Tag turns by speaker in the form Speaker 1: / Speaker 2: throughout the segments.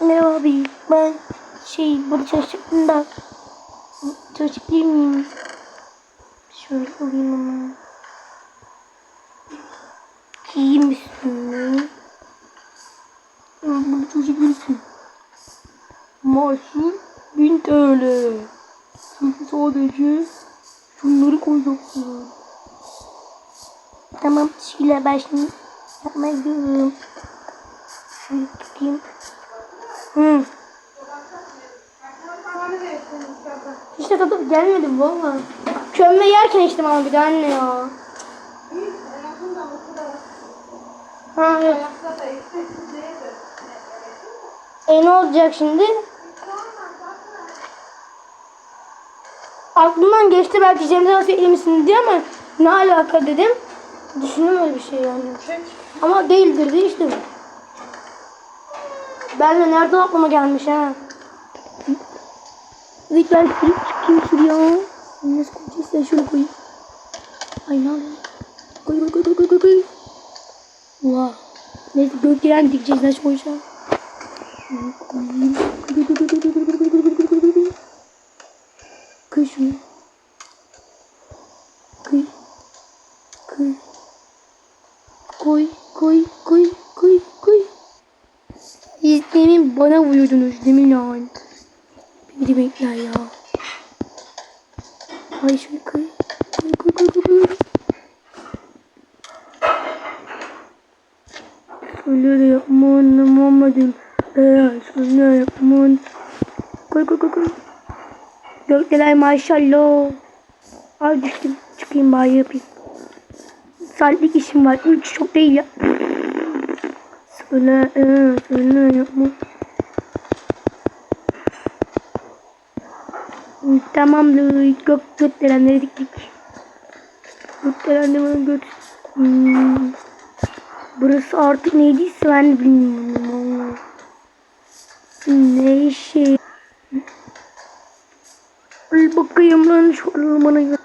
Speaker 1: Ne abi ben şey burada çalışacaktım da çalışabilir miyim? Şöyle alayım ama. Giyeyim üstüne. Bunu çalışabilirsin. Maaşı 1000 TL. Çünkü sadece şunları koyacaksın. Tamam teşekkürler ben yapmaya gidiyorum. Şöyle tutayım. Hı. İşte tadı gelmedi valla. Kömbe yerken içtim ama bir de anne ya. Ha evet. E ne olacak şimdi? Aklımdan geçti belki Cemre nasıl iyi misin diye ama ne alaka dedim. Düşündüm öyle bir şey yani. Ama değildir işte. Ben de nereden aklıma gelmiş ha. Evet ben şuraya çıkayım şuraya. Nasıl koyacağız sen şöyle koy. Ay ne yapayım? Koy koy koy koy koy koy koy. Wow. Neyse gökdelen dikeceğiz nasıl koyacağım. Şunu koyayım. Koy koy koy koy koy koy koy koy koy koy koy koy koy. Koy şunu. Koy. Koy. Koy koy koy koy koy. Siz demin bana vuruyordunuz mi lan? Beni bekler ya. Ay şunu koy koy koy koy. Öyle de yapman anlamadım. Eğer şöyle yapman. Koy koy koy koy. Gökdeler maşallah. Ay düştüm. Çıkayım bari yapayım. Saatlik işim var. Üç çok değil ya. Söyle, e, söyle yapma. Tamamdır. Gök gökdelenleri diktik. Gökdelenleri göt. Hmm. Burası artık neydiyse ben de bilmiyorum. Ne işi? Al bakayım lan şu bana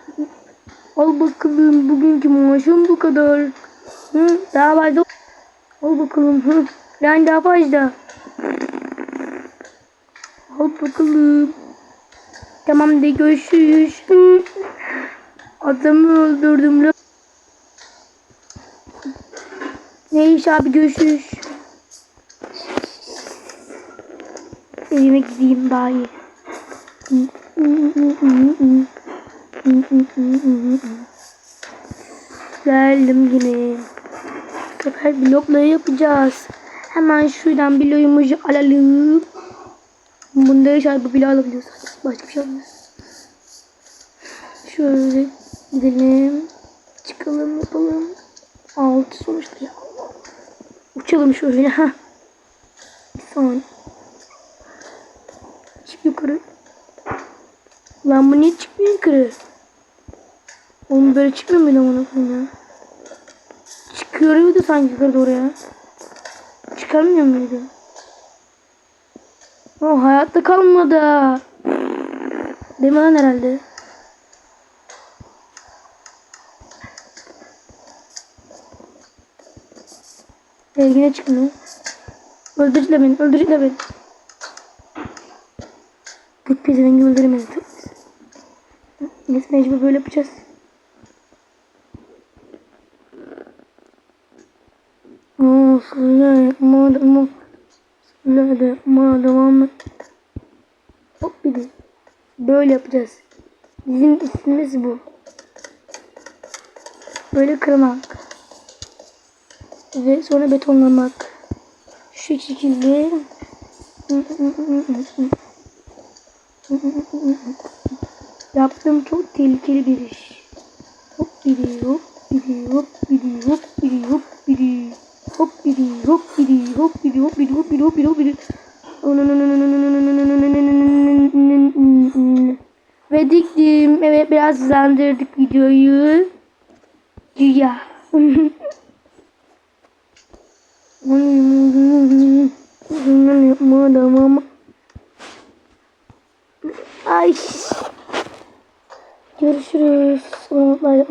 Speaker 1: Al bakalım bugünkü maaşım bu kadar. Hı, daha fazla. Al bakalım. Hı, yani daha fazla. Al bakalım. Tamam de görüşürüz. Adamı öldürdüm. Neyse abi görüşürüz. Evime gideyim bari. Geldim yine. Sefer blokları yapacağız. Hemen şuradan bloğumuzu alalım. Bunda yaşar bu bloğu alabiliyoruz. Başka bir şey olmaz. Şöyle gidelim. Çıkalım yapalım. Altı sonuçta ya. Uçalım şöyle. ha. Bir saniye. Çık yukarı. Lan bu niye çıkmıyor yukarı? Oğlum böyle çıkmıyor muydu amına ya? Çıkıyordu sanki yukarı doğru ya. Çıkarmıyor muydu? O hayatta kalmadı. Değil lan herhalde? Yine çıkmıyor. Öldürecekler beni, öldürecekler beni. Bu pezevengi öldüremedim. Neyse mecbur böyle yapacağız. De, madem, Hop bir. Böyle yapacağız. Bizim ismimiz bu. Böyle kırmak. Ve sonra betonlamak. Şu şekilde. Yaptığım çok tehlikeli bir iş. Hop biri hop biri hop biri hop hopi hopi hopi. Ve diktim. Evet biraz hızlandırdık videoyu. Güya. Bundan yapma. Ay. Görüşürüz. Umutlar.